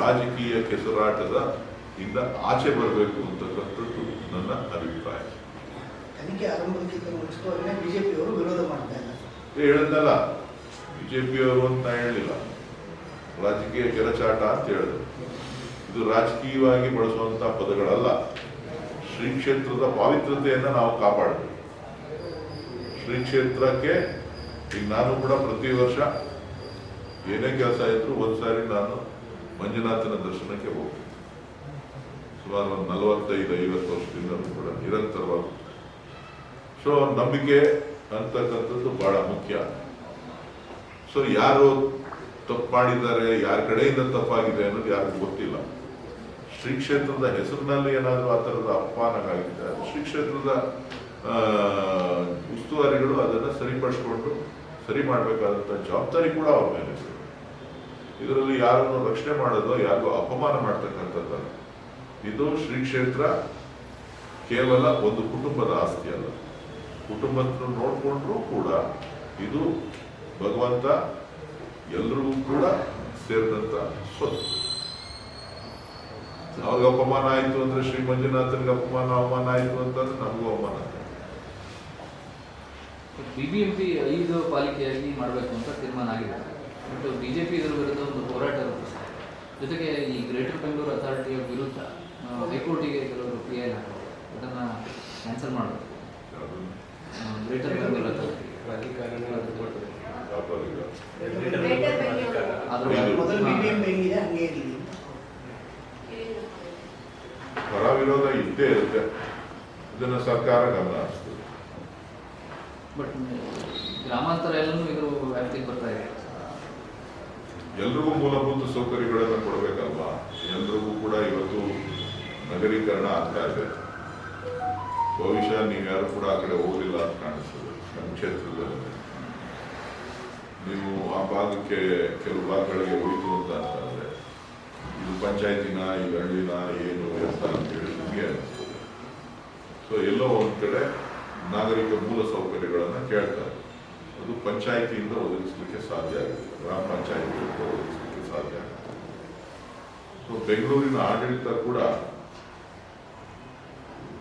ರಾಜಕೀಯ ಕೆಸರಾಟದ ಇಂದ ಆಚೆ ಬರಬೇಕು ಅಂತಕ್ಕಂಥದ್ದು ನನ್ನ ಅಭಿಪ್ರಾಯ. ತನಿಖೆ ಆರಂಭಕ್ಕಿಂತ ಬಿಜೆಪಿಯವರು ವಿರೋಧ ಮಾಡ್ತಾ ಇದ್ದಾರೆ ಹೇಳದ್ನಲ್ಲ ಬಿಜೆಪಿಯವರು ಅಂತ ಹೇಳಲಿಲ್ಲ ರಾಜಕೀಯ ಕೆರಚಾಟ ಅಂತ ಹೇಳಿದ್ರು. ಇದು ರಾಜಕೀಯವಾಗಿ ಬಳಸುವಂತ ಪದಗಳಲ್ಲ. ಶ್ರೀ ಕ್ಷೇತ್ರದ ಪಾವಿತ್ರತೆಯನ್ನು ನಾವು ಕಾಪಾಡಬೇಕು. ಶ್ರೀ ಕ್ಷೇತ್ರಕ್ಕೆ ಈಗ ನಾನು ಕೂಡ ಪ್ರತಿ ವರ್ಷ ಏನೇ ಕೆಲಸ ಇದ್ರು ಒಂದ್ಸಾರಿ ನಾನು ಮಂಜುನಾಥನ ದರ್ಶನಕ್ಕೆ ಹೋಗ್ತೀವಿ ಸುಮಾರು ಒಂದು ನಲವತ್ತೈದು, ಐವತ್ತು ವರ್ಷದಿಂದ ಕೂಡ ನಿರಂತರವಾಗಿ. ಸೊ ನಂಬಿಕೆ ಅಂತಕ್ಕಂಥದ್ದು ಬಹಳ ಮುಖ್ಯ. ಸೊ ಯಾರು ತಪ್ಪು ಮಾಡಿದ್ದಾರೆ, ಯಾರ ಕಡೆಯಿಂದ ತಪ್ಪಾಗಿದೆ ಅನ್ನೋದು ಯಾರಿಗೂ ಗೊತ್ತಿಲ್ಲ. ಶ್ರೀ ಕ್ಷೇತ್ರದ ಹೆಸರಿನಲ್ಲಿ ಏನಾದರೂ ಆ ಥರದ ಅಪಮಾನಗಳಾಗಿದೆ ಶ್ರೀ ಕ್ಷೇತ್ರದ ಉಸ್ತುವಾರಿಗಳು ಅದನ್ನು ಸರಿಪಡಿಸ್ಕೊಂಡು, ಸರಿ ಮಾಡಬೇಕಾದಂಥ ಜವಾಬ್ದಾರಿ ಕೂಡ ಅವ್ರ ಮೇಲೆ. ಇದರಲ್ಲಿ ಯಾರನ್ನು ರಕ್ಷಣೆ ಮಾಡೋದು ಯಾರಿಗೂ ಅಪಮಾನ ಮಾಡ್ತಕ್ಕಂಥದ್ದಲ್ಲ. ಇದು ಶ್ರೀ ಕ್ಷೇತ್ರ ಕೇವಲ ಒಂದು ಕುಟುಂಬದ ಆಸ್ತಿ ಅಲ್ಲ. ಕುಟುಂಬದ ನೋಡಿಕೊಂಡ್ರೂ ಕೂಡ ಇದು ಭಗವಂತ ಎಲ್ರಿಗೂ ಕೂಡ ಸೇರಿದಂತ ಸ್ವತ್ತು. ಅವ್ರಿಗೆ ಅಪಮಾನ ಆಯ್ತು ಅಂದ್ರೆ ಶ್ರೀ ಮಂಜುನಾಥನಿಗೆ ಅಪಮಾನ, ಅವಮಾನ ಆಯಿತು ಅಂತಂದ್ರೆ ನಮಗೂ ಅವಮಾನ ಬಿಬಿಎಂಪಿ ಐದು ಪಾಲಿಕೆಯಾಗಿ ಮಾಡಬೇಕು ಅಂತ ತೀರ್ಮಾನ ಆಗಿದೆ. ಬಟ್ ಪಿ ಇದರ ವಿರುದ್ಧ ಒಂದು ಹೋರಾಟ ರೂಪಿಸಿದೆ ಜೊತೆಗೆ ಈ ಗ್ರೇಟರ್ ಬೆಂಗಳೂರು ಅಥಾರಿಟಿಯ ವಿರುದ್ಧ ಹೈಕೋರ್ಟಿಗೆ ಕೆಲವರು ಪಿ ಐ ಹಾಕೋದು ಅದನ್ನು ಕ್ಯಾನ್ಸಲ್ ಮಾಡಬೇಕು. ಗ್ರೇಟರ್ ಬೆಂಗಳೂರು ಅಥಾರಿಟಿ ಪರ ವಿರೋಧ ಇದ್ದೇ ಇರುತ್ತೆ. ಇದನ್ನ ಸರ್ಕಾರ ಗಮನ ಹರಿಸ್ತದೆ. ಬಟ್ ಗ್ರಾಮಾಂತರ ಎಲ್ಲನೂ ಇದು ವ್ಯಾಪ್ತಿಗೆ ಬರ್ತಾ ಇದೆ. ಎಲ್ರಿಗೂ ಮೂಲಭೂತ ಸೌಕರ್ಯಗಳನ್ನು ಕೊಡಬೇಕಲ್ವಾ? ಎಲ್ರಿಗೂ ಕೂಡ ಇವತ್ತು ನಗರೀಕರಣ ಆಗ್ತಾ ಇದೆ. ಬಹುಶಃ ನೀವ್ಯಾರು ಕೂಡ ಆ ಕಡೆ ಹೋಗಿಲ್ಲ ಅಂತ ಕಾಣಿಸ್ತದೆ, ನಮ್ಮ ಕ್ಷೇತ್ರದಲ್ಲಿ. ನೀವು ಆ ಭಾಗಕ್ಕೆ ಕೆಲವು ಭಾಗಗಳಿಗೆ ಹೋಯಿತು ಅಂತ ಅಂತಂದ್ರೆ ಇದು ಪಂಚಾಯತಿನ ಇದು ಹಳ್ಳಿನ ಏನು ಅಂತ ಅಂತೇಳಿ ನಿಮಗೆ ಅನಿಸ್ತದೆ. ಸೊ ಎಲ್ಲೋ ಒಂದು ಕಡೆ ನಾಗರಿಕ ಮೂಲ ಸೌಕರ್ಯಗಳನ್ನು ಕೇಳ್ತಾರೆ ಅದು ಪಂಚಾಯಿತಿಯಿಂದ ಒದಗಿಸಲಿಕ್ಕೆ ಸಾಧ್ಯ ಆಗುತ್ತೆ ಗ್ರಾಮ ಪಂಚಾಯಿತಿಯಿಂದ ಒದಗಿಸಲಿಕ್ಕೆ ಸಾಧ್ಯ ಆಗುತ್ತೆ ಸೊ ಬೆಂಗಳೂರಿನ ಆಡಳಿತ ಕೂಡ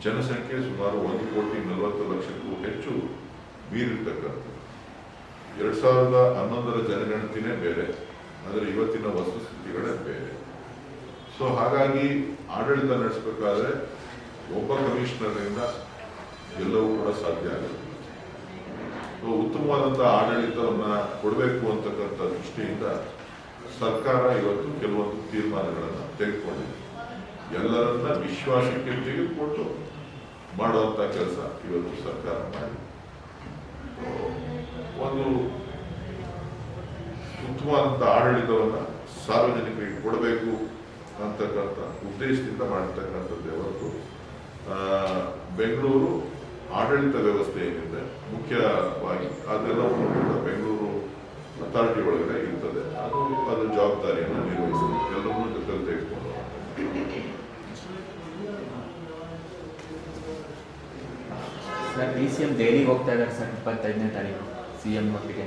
ಜನಸಂಖ್ಯೆ ಸುಮಾರು ಒಂದು ಕೋಟಿ ನಲವತ್ತು ಲಕ್ಷಕ್ಕೂ ಹೆಚ್ಚು ಮೀರಿರ್ತಕ್ಕಂಥದ್ದು. ಎರಡ್ ಸಾವಿರದ ಹನ್ನೊಂದರ ಜನಗಣತಿನೇ ಬೇರೆ, ಆದರೆ ಇವತ್ತಿನ ವಸ್ತುಸ್ಥಿತಿಗಳೇ ಬೇರೆ. ಸೊ ಹಾಗಾಗಿ ಆಡಳಿತ ನಡೆಸಬೇಕಾದ್ರೆ ಒಬ್ಬ ಕಮಿಷನರ್ನಿಂದ ಎಲ್ಲವೂ ಕೂಡ ಸಾಧ್ಯ ಆಗುತ್ತೆ. ಸೊ ಉತ್ತಮವಾದಂತಹ ಆಡಳಿತವನ್ನ ಕೊಡಬೇಕು ಅಂತಕ್ಕಂಥ ದೃಷ್ಟಿಯಿಂದ ಸರ್ಕಾರ ಇವತ್ತು ಕೆಲವೊಂದು ತೀರ್ಮಾನಗಳನ್ನು ತೆಗೆದುಕೊಂಡಿದೆ. ಎಲ್ಲರನ್ನ ವಿಶ್ವಾಸಕ್ಕೆ ತೆಗೆದುಕೊಂಡು ಮಾಡುವಂತ ಕೆಲಸ ಇವತ್ತು ಸರ್ಕಾರ ಮಾಡಿದೆ. ಒಂದು ಉತ್ತಮವಾದಂಥ ಆಡಳಿತವನ್ನ ಸಾರ್ವಜನಿಕರಿಗೆ ಕೊಡಬೇಕು ಅಂತಕ್ಕಂಥ ಉದ್ದೇಶದಿಂದ ಮಾಡಿರ್ತಕ್ಕಂಥದ್ದು ಇವತ್ತು ಬೆಂಗಳೂರು ಆಡಳಿತ ವ್ಯವಸ್ಥೆ ಏನಿದೆ ಮುಖ್ಯವಾಗಿ ಅದೆಲ್ಲ ಬೆಂಗಳೂರು ಅಥಾರಿಟಿ ಒಳಗಡೆ ಇರ್ತದೆ. ಅದು ಅದು ಜವಾಬ್ದಾರಿಯನ್ನು ನಿರ್ವಹಿಸಬೇಕು ಎಲ್ಲರೂ ಜೊತೆಲಿ ತೆಗೆದುಕೊಂಡು ಸರ್ ಡಿ ಸಿ ಎಂ ದೆಹಲಿಗೆ ಹೋಗ್ತಾ ಇದ್ದಾರೆ ಸರ್ ಇಪ್ಪತ್ತೈದನೇ ತಾರೀಕು ಸಿ ಎಂ ಒಟ್ಟಿಗೆ.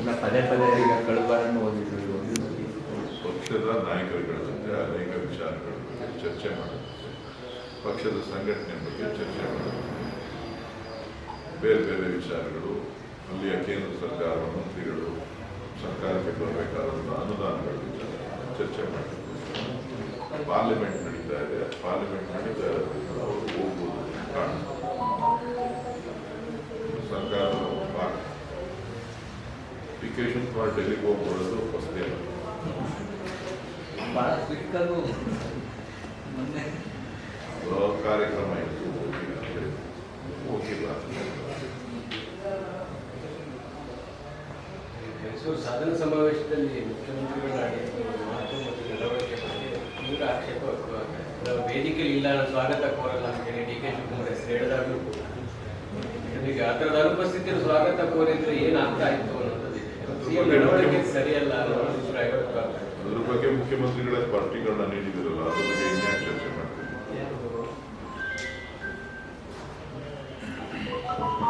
ಎಲ್ಲ ಪದೇ ಪದೇ ಈಗ ಕಳುಬಾರನ್ನು ಓದಿದ್ರು. ಪಕ್ಷದ ನಾಯಕರುಗಳ ಜೊತೆ ಅನೇಕ ವಿಚಾರಗಳ ಚರ್ಚೆ ಮಾಡುತ್ತೆ ಪಕ್ಷದ ಸಂಘಟನೆ ಬಗ್ಗೆ ಚರ್ಚೆ ಮಾಡುತ್ತೆ ಬೇರೆ ಬೇರೆ ವಿಚಾರಗಳು, ಅಲ್ಲಿಯ ಕೇಂದ್ರ ಸರ್ಕಾರ, ಮಂತ್ರಿಗಳು, ಸರ್ಕಾರಕ್ಕೆ ಬರಬೇಕಾದಂಥ ಅನುದಾನಗಳ ವಿಚಾರ ಚರ್ಚೆ ಮಾಡುತ್ತೆ ಪಾರ್ಲಿಮೆಂಟ್ ನಡೀತಾ ಇದೆ. ಪಾರ್ಲಿಮೆಂಟ್ ನಡೀತಾ ಇರೋದ್ರಿಂದ ಅವರು ಹೋಗ್ಬೋದು ಕಾಣ ಸರ್ಕಾರ ಅಪ್ಲಿಕೇಶನ್ ಫಾರ್ ಡೆಲ್ಲಿಗೆ ಮೊನ್ನೆ ಹೊಸದೇ ಕಾರ್ಯಕ್ರಮ ಹೋಗಿಲ್ಲ ಮೈಸೂರು ಸಾಧನ ಸಮಾವೇಶದಲ್ಲಿ ಮುಖ್ಯಮಂತ್ರಿಗಳ ಮಾತು ಮತ್ತು ನಡವಳಿಕೆ ಬಗ್ಗೆ ತೀವ್ರ ಆಕ್ಷೇಪ ನಾವು ವೇದಿಕೆಯಲ್ಲಿ ಇಲ್ಲ ನಾನು ಸ್ವಾಗತ ಕೋರಲ್ಲ ಅಂತೇಳಿ ಡಿ ಕೆ ಶಿವಕುಮಾರ್ ಹೆಸರು ಹೇಳಿದಾಗಲೂ ಕೂಡ ನನಗೆ ಆ ಥರದ ಅನುಪಸ್ಥಿತಿಯಲ್ಲಿ ಸ್ವಾಗತ ಕೋರಿದ್ರೆ ಏನು ಅರ್ಥ ಆಯಿತು ಅನ್ನೋದು ನಡವಳಿಕೆ ಸರಿಯಲ್ಲ ಅನ್ನೋ ಅಭಿಪ್ರಾಯ ಅದ್ರ ಬಗ್ಗೆ ಮುಖ್ಯಮಂತ್ರಿಗಳ ಸ್ಪಷ್ಟೀಕರಣ ನೀಡಿದಿರಲ್ಲ ಅದ್ರ ಬಗ್ಗೆ Thank you.